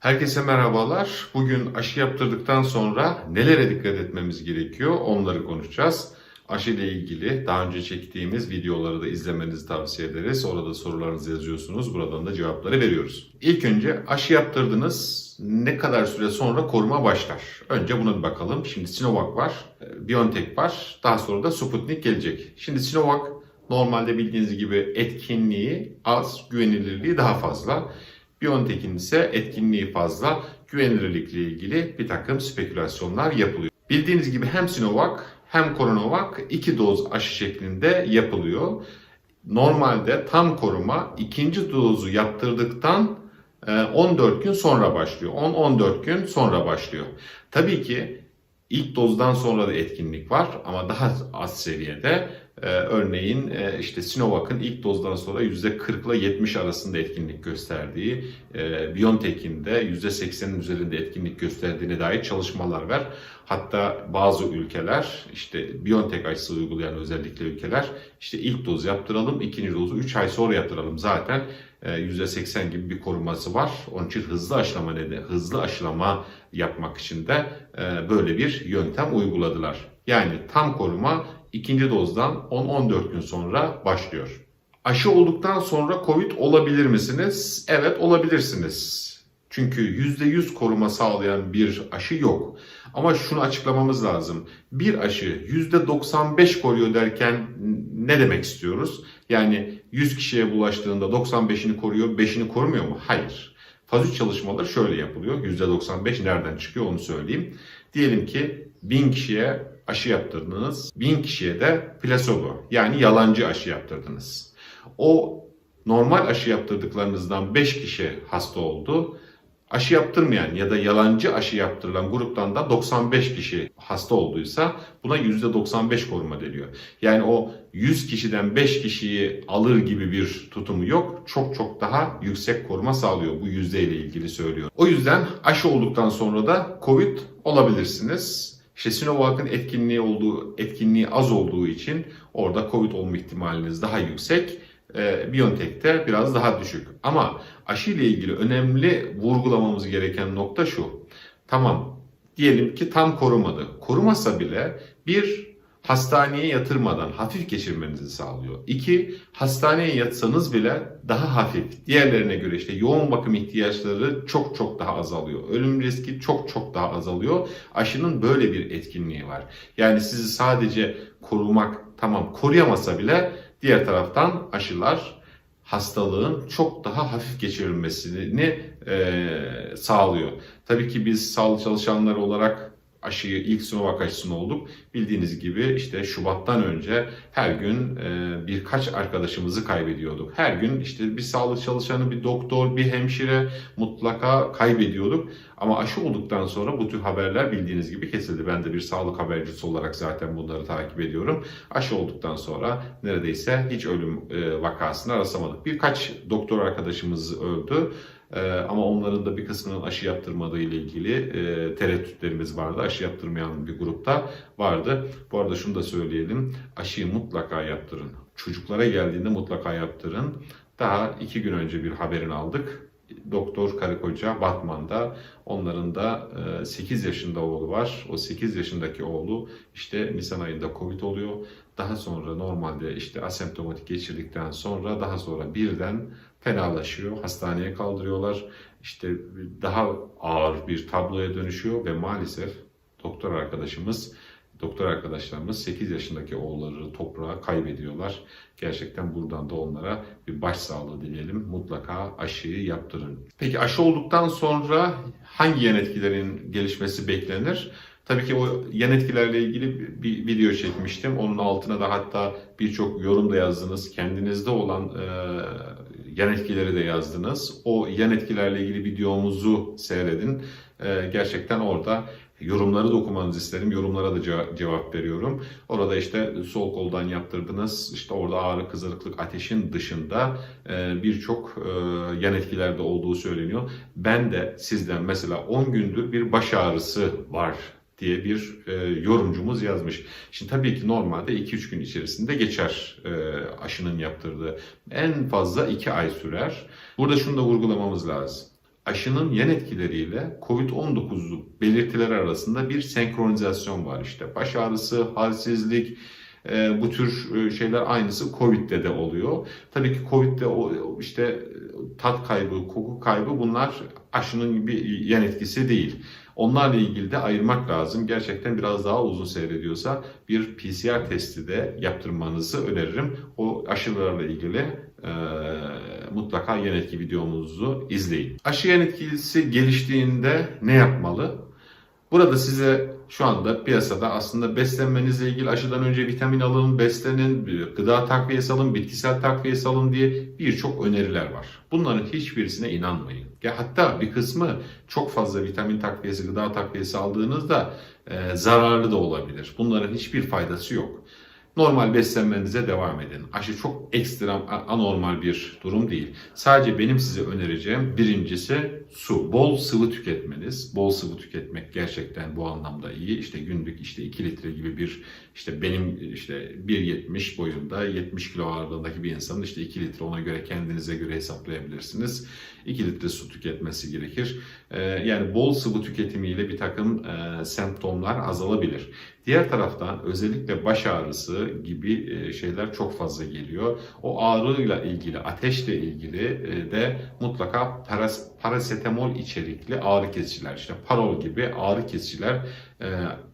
Herkese merhabalar. Bugün aşı yaptırdıktan sonra nelere dikkat etmemiz gerekiyor onları konuşacağız. Aşı ile ilgili daha önce çektiğimiz videoları da izlemenizi tavsiye ederiz. Orada sorularınızı yazıyorsunuz. Buradan da cevapları veriyoruz. İlk önce aşı yaptırdınız. Ne kadar süre sonra koruma başlar? Önce buna bir bakalım. Şimdi Sinovac var, BioNTech var. Daha sonra da Sputnik gelecek. Şimdi Sinovac normalde bildiğiniz gibi etkinliği az, güvenilirliği daha fazla. BioNTech'in ise etkinliği fazla, güvenilirlikle ilgili bir takım spekülasyonlar yapılıyor. Bildiğiniz gibi hem Sinovac hem Coronavac iki doz aşı şeklinde yapılıyor. Normalde tam koruma ikinci dozu yaptırdıktan e, 14 gün sonra başlıyor. 10-14 gün sonra başlıyor. Tabii ki ilk dozdan sonra da etkinlik var ama daha az seviyede. Ee, örneğin e, işte Sinovac'ın ilk dozdan sonra %40 ile 70 arasında etkinlik gösterdiği, e, BioNTech'in de %80'in üzerinde etkinlik gösterdiğine dair çalışmalar var. Hatta bazı ülkeler işte BioNTech aşısı uygulayan özellikle ülkeler işte ilk doz yaptıralım, ikinci dozu 3 ay sonra yaptıralım. Zaten e, %80 gibi bir koruması var. Onun için hızlı aşılama nedeni, hızlı aşılama yapmak için de e, böyle bir yöntem uyguladılar. Yani tam koruma ikinci dozdan 10-14 gün sonra başlıyor. Aşı olduktan sonra COVID olabilir misiniz? Evet olabilirsiniz. Çünkü %100 koruma sağlayan bir aşı yok. Ama şunu açıklamamız lazım. Bir aşı %95 koruyor derken ne demek istiyoruz? Yani 100 kişiye bulaştığında 95'ini koruyor, 5'ini korumuyor mu? Hayır. Faz 3 çalışmaları şöyle yapılıyor. %95 nereden çıkıyor onu söyleyeyim. Diyelim ki 1000 kişiye aşı yaptırdınız. 1000 kişiye de plasebo yani yalancı aşı yaptırdınız. O normal aşı yaptırdıklarınızdan 5 kişi hasta oldu. Aşı yaptırmayan ya da yalancı aşı yaptırılan gruptan da 95 kişi hasta olduysa buna %95 koruma deniyor. Yani o 100 kişiden 5 kişiyi alır gibi bir tutumu yok. Çok çok daha yüksek koruma sağlıyor. Bu yüzde ile ilgili söylüyor. O yüzden aşı olduktan sonra da COVID olabilirsiniz. İşte Sinovac'ın etkinliği olduğu, etkinliği az olduğu için orada COVID olma ihtimaliniz daha yüksek. E, BioNTech'te biraz daha düşük. Ama aşı ile ilgili önemli vurgulamamız gereken nokta şu. Tamam diyelim ki tam korumadı. Korumasa bile bir hastaneye yatırmadan hafif geçirmenizi sağlıyor. İki, hastaneye yatsanız bile daha hafif. Diğerlerine göre işte yoğun bakım ihtiyaçları çok çok daha azalıyor. Ölüm riski çok çok daha azalıyor. Aşının böyle bir etkinliği var. Yani sizi sadece korumak tamam koruyamasa bile diğer taraftan aşılar hastalığın çok daha hafif geçirilmesini e, sağlıyor. Tabii ki biz sağlık çalışanları olarak aşıyı ilk Sinovac aşısını olduk. Bildiğiniz gibi işte Şubat'tan önce her gün e, birkaç arkadaşımızı kaybediyorduk. Her gün işte bir sağlık çalışanı, bir doktor, bir hemşire mutlaka kaybediyorduk. Ama aşı olduktan sonra bu tür haberler bildiğiniz gibi kesildi. Ben de bir sağlık habercisi olarak zaten bunları takip ediyorum. Aşı olduktan sonra neredeyse hiç ölüm e, vakasını rastlamadık. Birkaç doktor arkadaşımız öldü. Ee, ama onların da bir kısmının aşı yaptırmadığı ile ilgili e, tereddütlerimiz vardı. Aşı yaptırmayan bir grupta vardı. Bu arada şunu da söyleyelim. Aşıyı mutlaka yaptırın. Çocuklara geldiğinde mutlaka yaptırın. Daha iki gün önce bir haberini aldık. Doktor karı Batman'da onların da 8 yaşında oğlu var. O 8 yaşındaki oğlu işte Nisan ayında Covid oluyor. Daha sonra normalde işte asemptomatik geçirdikten sonra daha sonra birden fenalaşıyor. Hastaneye kaldırıyorlar. İşte daha ağır bir tabloya dönüşüyor ve maalesef doktor arkadaşımız doktor arkadaşlarımız 8 yaşındaki oğulları toprağa kaybediyorlar. Gerçekten buradan da onlara bir başsağlığı dileyelim. Mutlaka aşıyı yaptırın. Peki aşı olduktan sonra hangi yan etkilerin gelişmesi beklenir? Tabii ki o yan etkilerle ilgili bir video çekmiştim. Onun altına da hatta birçok yorum da yazdınız. Kendinizde olan e, yan etkileri de yazdınız. O yan etkilerle ilgili videomuzu seyredin. E, gerçekten orada yorumları da okumanızı isterim. Yorumlara da ce- cevap veriyorum. Orada işte sol koldan yaptırdınız. İşte orada ağrı, kızarıklık, ateşin dışında e, birçok e, yan etkiler de olduğu söyleniyor. Ben de sizden mesela 10 gündür bir baş ağrısı var diye bir e, yorumcumuz yazmış. Şimdi tabii ki normalde 2-3 gün içerisinde geçer e, aşının yaptırdığı. En fazla 2 ay sürer. Burada şunu da vurgulamamız lazım. Aşının yan etkileriyle COVID-19 belirtileri arasında bir senkronizasyon var işte. Baş ağrısı, halsizlik, e, bu tür e, şeyler aynısı Covid'de de oluyor. Tabii ki Covid'de o işte tat kaybı, koku kaybı bunlar aşının bir yan etkisi değil. Onlarla ilgili de ayırmak lazım. Gerçekten biraz daha uzun seyrediyorsa bir PCR testi de yaptırmanızı öneririm. O aşılarla ilgili e, mutlaka yan etki videomuzu izleyin. Aşı yan etkisi geliştiğinde ne yapmalı? Burada size şu anda piyasada aslında beslenmenizle ilgili aşıdan önce vitamin alın, beslenin, gıda takviyesi alın, bitkisel takviyesi alın diye birçok öneriler var. Bunların hiçbirisine inanmayın. Ya hatta bir kısmı çok fazla vitamin takviyesi, gıda takviyesi aldığınızda e, zararlı da olabilir. Bunların hiçbir faydası yok. Normal beslenmenize devam edin. Aşı çok ekstrem, anormal bir durum değil. Sadece benim size önereceğim birincisi su. Bol sıvı tüketmeniz. Bol sıvı tüketmek gerçekten bu anlamda iyi. İşte günlük işte 2 litre gibi bir işte benim işte 1.70 boyunda 70 kilo ağırlığındaki bir insanın işte 2 litre ona göre kendinize göre hesaplayabilirsiniz. 2 litre su tüketmesi gerekir. Ee, yani bol sıvı tüketimiyle bir takım e, semptomlar azalabilir. Diğer taraftan özellikle baş ağrısı gibi e, şeyler çok fazla geliyor. O ağrıyla ilgili, ateşle ilgili e, de mutlaka paras, parasetamol içerikli ağrı kesiciler, işte parol gibi ağrı kesiciler e,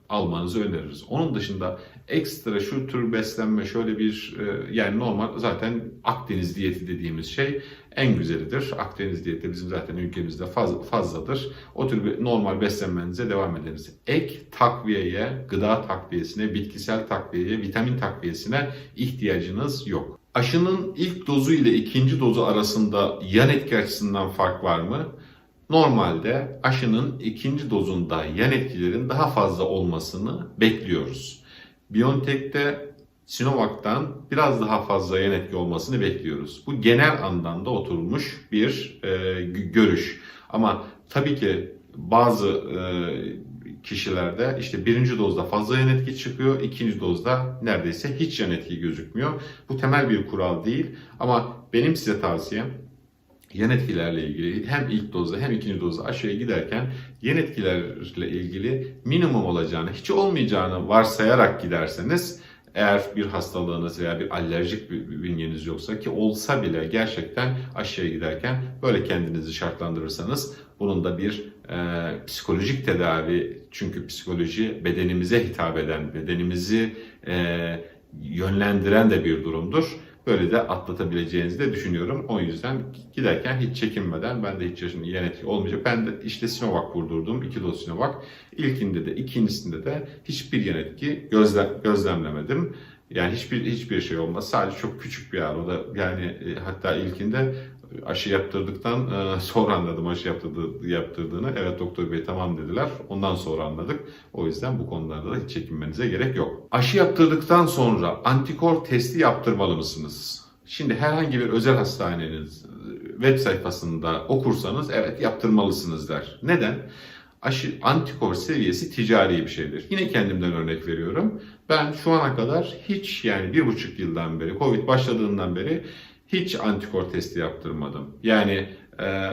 almanızı öneririz. Onun dışında ekstra şu tür beslenme şöyle bir e, yani normal zaten Akdeniz diyeti dediğimiz şey en güzelidir. Akdeniz diyeti bizim zaten ülkemizde faz, fazladır. O tür normal beslenmenize devam ediniz. Ek takviyeye, gıda takviyesine, bitkisel takviyeye, vitamin takviyesine ihtiyacınız yok. Aşının ilk dozu ile ikinci dozu arasında yan etki açısından fark var mı? Normalde aşının ikinci dozunda yan etkilerin daha fazla olmasını bekliyoruz. BioNTech'te Sinovac'tan biraz daha fazla yan etki olmasını bekliyoruz. Bu genel anlamda oturmuş bir e, görüş. Ama tabii ki bazı e, kişilerde işte birinci dozda fazla yan etki çıkıyor, ikinci dozda neredeyse hiç yan etki gözükmüyor. Bu temel bir kural değil ama benim size tavsiyem yan etkilerle ilgili hem ilk dozda hem ikinci dozda aşıya giderken yan etkilerle ilgili minimum olacağını, hiç olmayacağını varsayarak giderseniz eğer bir hastalığınız veya bir alerjik bir bünyeniz yoksa ki olsa bile gerçekten aşıya giderken böyle kendinizi şartlandırırsanız bunun da bir e, psikolojik tedavi çünkü psikoloji bedenimize hitap eden, bedenimizi e, yönlendiren de bir durumdur. Böyle de atlatabileceğinizi de düşünüyorum. O yüzden giderken hiç çekinmeden ben de hiç yaşım yan etki olmayacak. Ben de işte Sinovac vurdurdum. iki doz Sinovac. İlkinde de ikincisinde de hiçbir yan etki gözle, gözlemlemedim. Yani hiçbir hiçbir şey olmaz. Sadece çok küçük bir ağrı. O da yani e, hatta ilkinde aşı yaptırdıktan e, sonra anladım aşı yaptırdı, yaptırdığını. Evet doktor bey tamam dediler. Ondan sonra anladık. O yüzden bu konularda da hiç çekinmenize gerek yok. Aşı yaptırdıktan sonra antikor testi yaptırmalı mısınız? Şimdi herhangi bir özel hastanenin web sayfasında okursanız evet yaptırmalısınız der. Neden? Aşı antikor seviyesi ticari bir şeydir. Yine kendimden örnek veriyorum. Ben şu ana kadar hiç yani bir buçuk yıldan beri, Covid başladığından beri hiç antikor testi yaptırmadım. Yani e,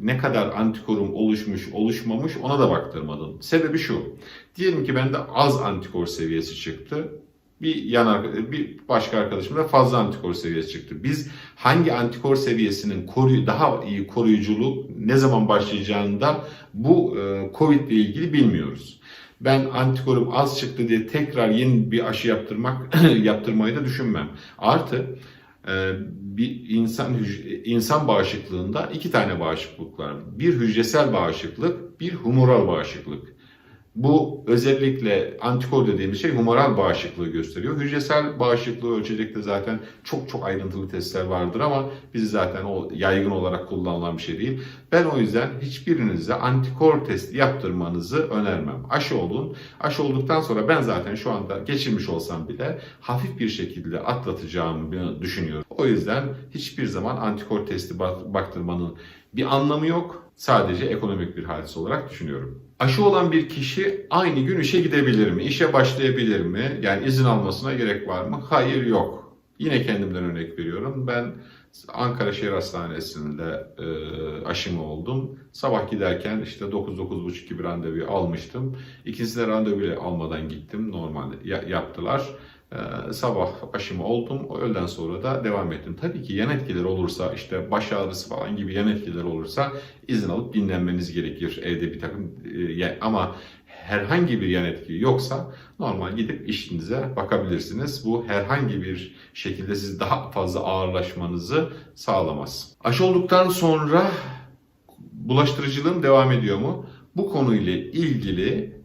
ne kadar antikorum oluşmuş oluşmamış ona da baktırmadım. Sebebi şu. Diyelim ki bende az antikor seviyesi çıktı. Bir yan bir başka arkadaşımda fazla antikor seviyesi çıktı. Biz hangi antikor seviyesinin koruy daha iyi koruyuculuğu ne zaman başlayacağını da bu e, Covid ile ilgili bilmiyoruz. Ben antikorum az çıktı diye tekrar yeni bir aşı yaptırmak yaptırmayı da düşünmem. Artı bir insan insan bağışıklığında iki tane bağışıklık var. Bir hücresel bağışıklık, bir humoral bağışıklık. Bu özellikle antikor dediğimiz şey humoral bağışıklığı gösteriyor. Hücresel bağışıklığı ölçecekte zaten çok çok ayrıntılı testler vardır ama bizi zaten o yaygın olarak kullanılan bir şey değil. Ben o yüzden hiçbirinize antikor testi yaptırmanızı önermem. Aşı olun. Aşı olduktan sonra ben zaten şu anda geçirmiş olsam bile hafif bir şekilde atlatacağımı düşünüyorum. O yüzden hiçbir zaman antikor testi baktırmanın bir anlamı yok. Sadece ekonomik bir hadise olarak düşünüyorum. Aşı olan bir kişi aynı gün işe gidebilir mi? İşe başlayabilir mi? Yani izin almasına gerek var mı? Hayır yok. Yine kendimden örnek veriyorum. Ben Ankara Şehir Hastanesi'nde e, aşımı oldum. Sabah giderken işte 9-9.30 gibi randevu almıştım. İkincisinde randevu bile almadan gittim. Normalde ya- yaptılar. E, sabah aşımı oldum. Öğleden sonra da devam ettim. Tabii ki yan etkiler olursa işte baş ağrısı falan gibi yan etkiler olursa izin alıp dinlenmeniz gerekir. Evde bir takım e, ama herhangi bir yan etki yoksa normal gidip işinize bakabilirsiniz. Bu herhangi bir şekilde siz daha fazla ağırlaşmanızı sağlamaz. Aşı olduktan sonra bulaştırıcılığım devam ediyor mu? Bu konuyla ilgili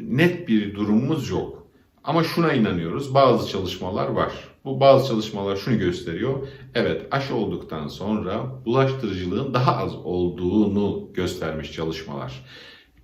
net bir durumumuz yok. Ama şuna inanıyoruz. Bazı çalışmalar var. Bu bazı çalışmalar şunu gösteriyor. Evet aşı olduktan sonra bulaştırıcılığın daha az olduğunu göstermiş çalışmalar.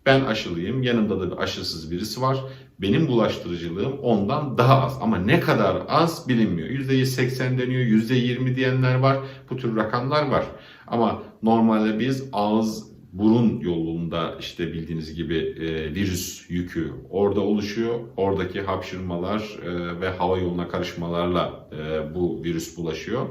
Ben aşılıyım, yanımda da bir aşısız birisi var. Benim bulaştırıcılığım ondan daha az. Ama ne kadar az bilinmiyor. %80 deniyor, %20 diyenler var. Bu tür rakamlar var. Ama normalde biz ağız burun yolunda işte bildiğiniz gibi e, virüs yükü orada oluşuyor. Oradaki hapşırmalar e, ve hava yoluna karışmalarla e, bu virüs bulaşıyor.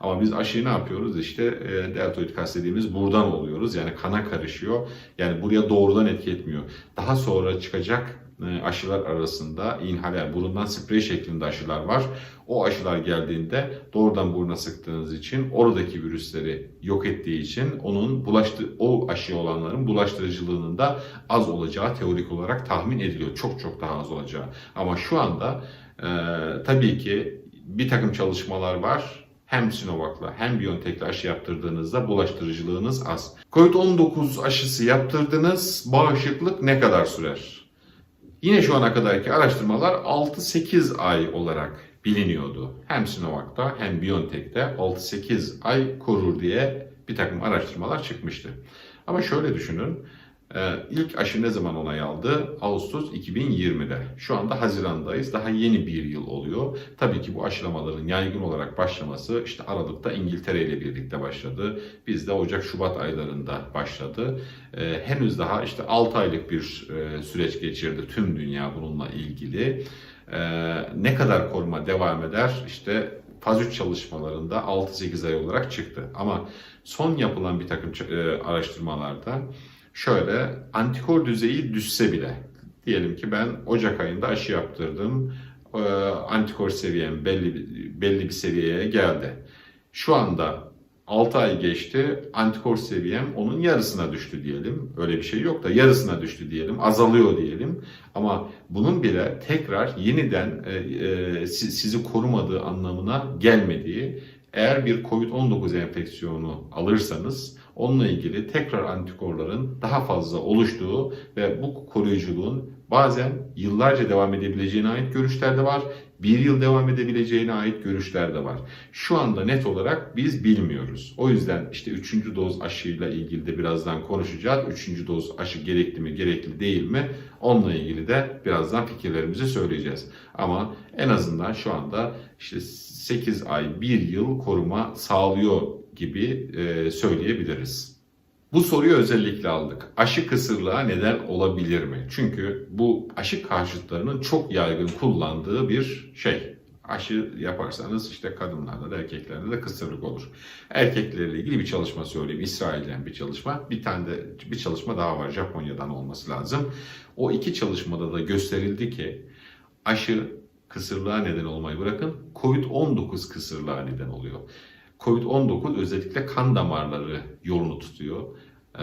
Ama biz aşıyı ne yapıyoruz? İşte e, deltoid kas dediğimiz buradan oluyoruz. Yani kana karışıyor. Yani buraya doğrudan etki etmiyor. Daha sonra çıkacak aşılar arasında inhaler, burundan sprey şeklinde aşılar var. O aşılar geldiğinde doğrudan buruna sıktığınız için oradaki virüsleri yok ettiği için onun bulaştı o aşı olanların bulaştırıcılığının da az olacağı teorik olarak tahmin ediliyor. Çok çok daha az olacağı. Ama şu anda e, tabii ki bir takım çalışmalar var. Hem Sinovac'la hem BioNTech'le aşı yaptırdığınızda bulaştırıcılığınız az. Covid-19 aşısı yaptırdınız, bağışıklık ne kadar sürer? Yine şu ana kadarki araştırmalar 6-8 ay olarak biliniyordu. Hem Sinovac'ta hem BioNTech'te 6-8 ay korur diye bir takım araştırmalar çıkmıştı. Ama şöyle düşünün, ilk aşı ne zaman onay aldı? Ağustos 2020'de. Şu anda Haziran'dayız. Daha yeni bir yıl oluyor. Tabii ki bu aşılamaların yaygın olarak başlaması işte Aralık'ta İngiltere ile birlikte başladı. Bizde Ocak-Şubat aylarında başladı. E, henüz daha işte 6 aylık bir e, süreç geçirdi tüm dünya bununla ilgili. E, ne kadar koruma devam eder? İşte faz 3 çalışmalarında 6-8 ay olarak çıktı. Ama son yapılan bir takım e, araştırmalarda şöyle antikor düzeyi düşse bile diyelim ki ben Ocak ayında aşı yaptırdım. E, antikor seviyem belli belli bir seviyeye geldi. Şu anda 6 ay geçti. Antikor seviyem onun yarısına düştü diyelim. Öyle bir şey yok da yarısına düştü diyelim. Azalıyor diyelim. Ama bunun bile tekrar yeniden e, e, si- sizi korumadığı anlamına gelmediği eğer bir COVID-19 enfeksiyonu alırsanız onunla ilgili tekrar antikorların daha fazla oluştuğu ve bu koruyuculuğun bazen yıllarca devam edebileceğine ait görüşler de var. Bir yıl devam edebileceğine ait görüşler de var. Şu anda net olarak biz bilmiyoruz. O yüzden işte 3. doz aşıyla ilgili de birazdan konuşacağız. 3. doz aşı gerekli mi, gerekli değil mi? Onunla ilgili de birazdan fikirlerimizi söyleyeceğiz. Ama en azından şu anda işte 8 ay, 1 yıl koruma sağlıyor gibi e, söyleyebiliriz. Bu soruyu özellikle aldık. Aşı kısırlığa neden olabilir mi? Çünkü bu aşı karşıtlarının çok yaygın kullandığı bir şey. Aşı yaparsanız işte kadınlarda da erkeklerde de kısırlık olur. Erkeklerle ilgili bir çalışma söyleyeyim. İsrail'den bir çalışma. Bir tane de bir çalışma daha var. Japonya'dan olması lazım. O iki çalışmada da gösterildi ki aşı kısırlığa neden olmayı bırakın COVID-19 kısırlığa neden oluyor. Covid-19 özellikle kan damarları yolunu tutuyor. Ee,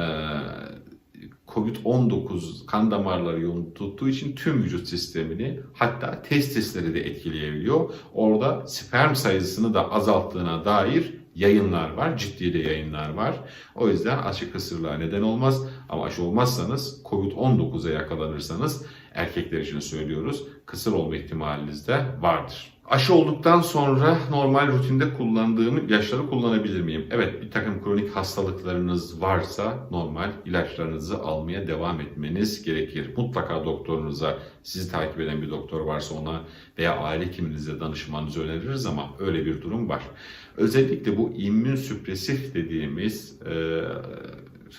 Covid-19 kan damarları yolunu tuttuğu için tüm vücut sistemini hatta testisleri de etkileyebiliyor. Orada sperm sayısını da azalttığına dair yayınlar var. Ciddi de yayınlar var. O yüzden aşı kısırlığa neden olmaz. Ama aşı olmazsanız Covid-19'a yakalanırsanız erkekler için söylüyoruz kısır olma ihtimaliniz de vardır. Aşı olduktan sonra normal rutinde kullandığım ilaçları kullanabilir miyim? Evet bir takım kronik hastalıklarınız varsa normal ilaçlarınızı almaya devam etmeniz gerekir. Mutlaka doktorunuza sizi takip eden bir doktor varsa ona veya aile hekiminize danışmanızı öneririz ama öyle bir durum var. Özellikle bu immün süpresif dediğimiz e,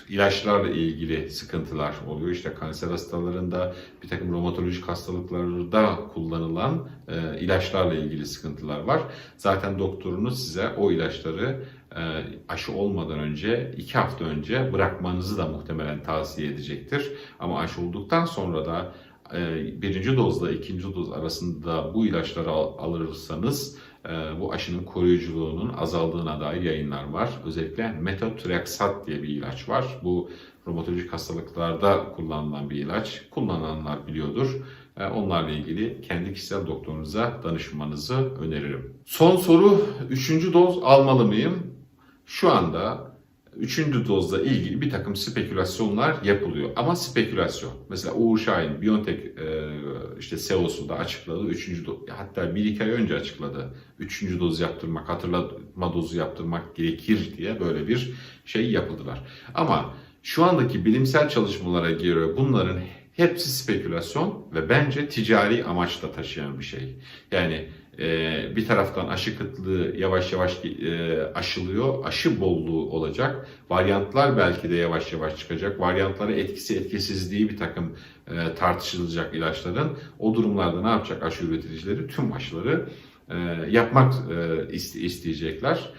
ilaçlarla ilgili sıkıntılar oluyor. İşte kanser hastalarında, bir takım romatolojik hastalıklarda kullanılan e, ilaçlarla ilgili sıkıntılar var. Zaten doktorunuz size o ilaçları e, aşı olmadan önce, iki hafta önce bırakmanızı da muhtemelen tavsiye edecektir. Ama aşı olduktan sonra da e, birinci dozla ikinci doz arasında bu ilaçları al- alırsanız bu aşının koruyuculuğunun azaldığına dair yayınlar var. Özellikle metotrexat diye bir ilaç var. Bu romatolojik hastalıklarda kullanılan bir ilaç. Kullananlar biliyordur. E, Onlarla ilgili kendi kişisel doktorunuza danışmanızı öneririm. Son soru, üçüncü doz almalı mıyım? Şu anda üçüncü dozla ilgili bir takım spekülasyonlar yapılıyor. Ama spekülasyon. Mesela Uğur Şahin, Biontech e, işte CEO'su da açıkladı. Üçüncü doz, hatta bir iki ay önce açıkladı. Üçüncü doz yaptırmak, hatırlatma dozu yaptırmak gerekir diye böyle bir şey yapıldılar. Ama şu andaki bilimsel çalışmalara göre bunların hepsi spekülasyon ve bence ticari amaçla taşıyan bir şey. Yani bir taraftan aşı kıtlığı yavaş yavaş e, aşılıyor, aşı bolluğu olacak. Varyantlar belki de yavaş yavaş çıkacak. Varyantlara etkisi etkisizliği bir takım e, tartışılacak ilaçların. O durumlarda ne yapacak aşı üreticileri? Tüm aşıları e, yapmak iste- isteyecekler.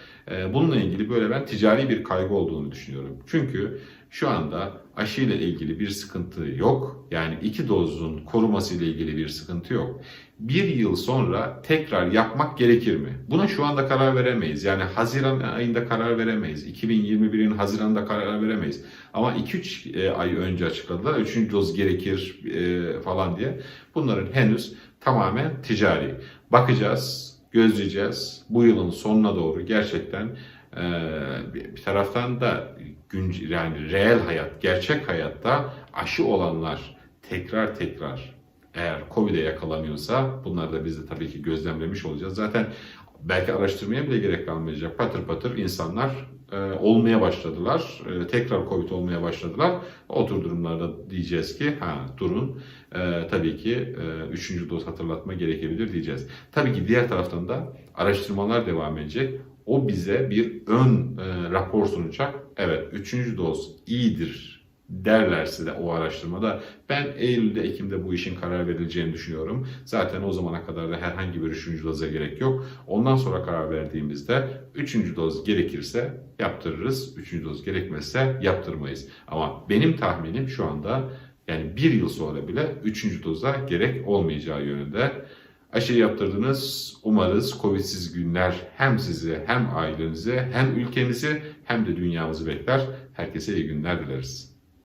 Bununla ilgili böyle ben ticari bir kaygı olduğunu düşünüyorum. Çünkü şu anda aşı ile ilgili bir sıkıntı yok. Yani iki dozun koruması ile ilgili bir sıkıntı yok. Bir yıl sonra tekrar yapmak gerekir mi? Buna şu anda karar veremeyiz. Yani Haziran ayında karar veremeyiz. 2021'in Haziran'da karar veremeyiz. Ama 2-3 e, ay önce açıkladılar. Üçüncü doz gerekir e, falan diye. Bunların henüz tamamen ticari. Bakacağız, gözleyeceğiz. Bu yılın sonuna doğru gerçekten bir bir taraftan da günce, yani reel hayat, gerçek hayatta aşı olanlar tekrar tekrar eğer Covid'e yakalanıyorsa bunları da biz de tabii ki gözlemlemiş olacağız. Zaten belki araştırmaya bile gerek kalmayacak. Patır patır insanlar e, olmaya başladılar. E, tekrar Covid olmaya başladılar. O durumlarda diyeceğiz ki ha durun e, tabii ki e, üçüncü doz hatırlatma gerekebilir diyeceğiz. Tabii ki diğer taraftan da araştırmalar devam edecek. O bize bir ön e, rapor sunacak. Evet üçüncü doz iyidir derlerse de o araştırmada ben Eylül'de, Ekim'de bu işin karar verileceğini düşünüyorum. Zaten o zamana kadar da herhangi bir üçüncü doza gerek yok. Ondan sonra karar verdiğimizde üçüncü doz gerekirse yaptırırız. Üçüncü doz gerekmezse yaptırmayız. Ama benim tahminim şu anda yani bir yıl sonra bile üçüncü doza gerek olmayacağı yönünde. Aşı yaptırdınız. Umarız Covid'siz günler hem sizi hem ailenizi hem ülkemizi hem de dünyamızı bekler. Herkese iyi günler dileriz.